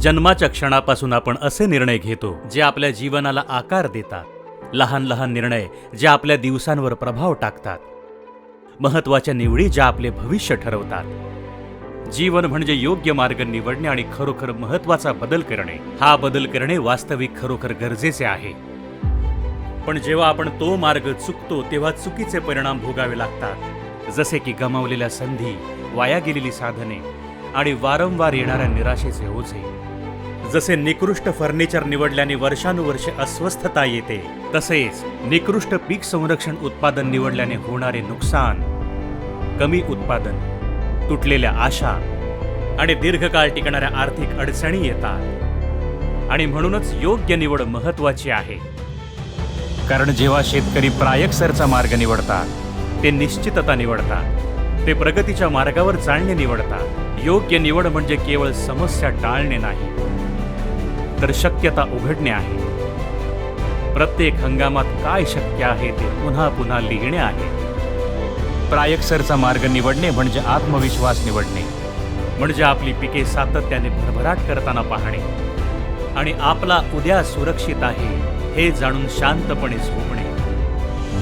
जन्माच्या क्षणापासून आपण असे निर्णय घेतो जे आपल्या जीवनाला आकार देतात. लहान लहान निर्णय जे आपल्या दिवसांवर प्रभाव टाकतात. महत्त्वाच्या निवडी ज्या आपले भविष्य ठरवतात. जीवन म्हणजे योग्य मार्ग निवडणे आणि खरोखर महत्त्वाचा बदल करणे. हा बदल करणे वास्तविक खरोखर गरजेचे आहे. पण जेव्हा आपण तो मार्ग चुकतो तेव्हा चुकीचे परिणाम भोगावे लागतात. जसे की गमावलेल्या संधी वाया गेलेली साधने आणि वारंवार येणाऱ्या निराशेचे ओझे. जसे निकृष्ट फर्निचर निवडल्याने वर्षानुवर्षे अस्वस्थता येते तसेच निकृष्ट पीक संरक्षण उत्पादन निवडल्याने होणारे नुकसान कमी उत्पादन तुटलेल्या आशा आणि दीर्घकाळ टिकणाऱ्या आर्थिक अडचणी येतात. आणि म्हणूनच योग्य निवड महत्वाची आहे. कारण जेव्हा शेतकरी प्रायक्सरचा मार्ग निवडतात ते निश्चितता निवडतात ते प्रगतीच्या मार्गावर चालणे निवडतात. योग्य निवड म्हणजे केवळ समस्या टाळणे नाही तर शक्यता उघडणे आहे. प्रत्येक हंगामात काय शक्य आहे ते पुन्हा पुन्हा लिहिणे आहे. प्रायक्सरचा मार्ग निवडणे म्हणजे आत्मविश्वास निवडणे म्हणजे आपली पिके सातत्याने भरभराट करताना पाहणे. आणि आपला उद्या सुरक्षित आहे हे जाणून शांतपणे झोपणे.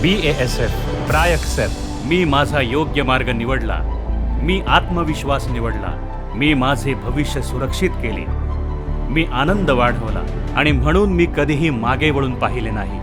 बी ए एस एफ प्रायक्सर मी माझा योग्य मार्ग निवडला. मी आत्मविश्वास निवडला. मी माझे भविष्य सुरक्षित केले. मी आनंद वाढवला आणि म्हणून मी कधीही मागे वळून पाहिले नाही.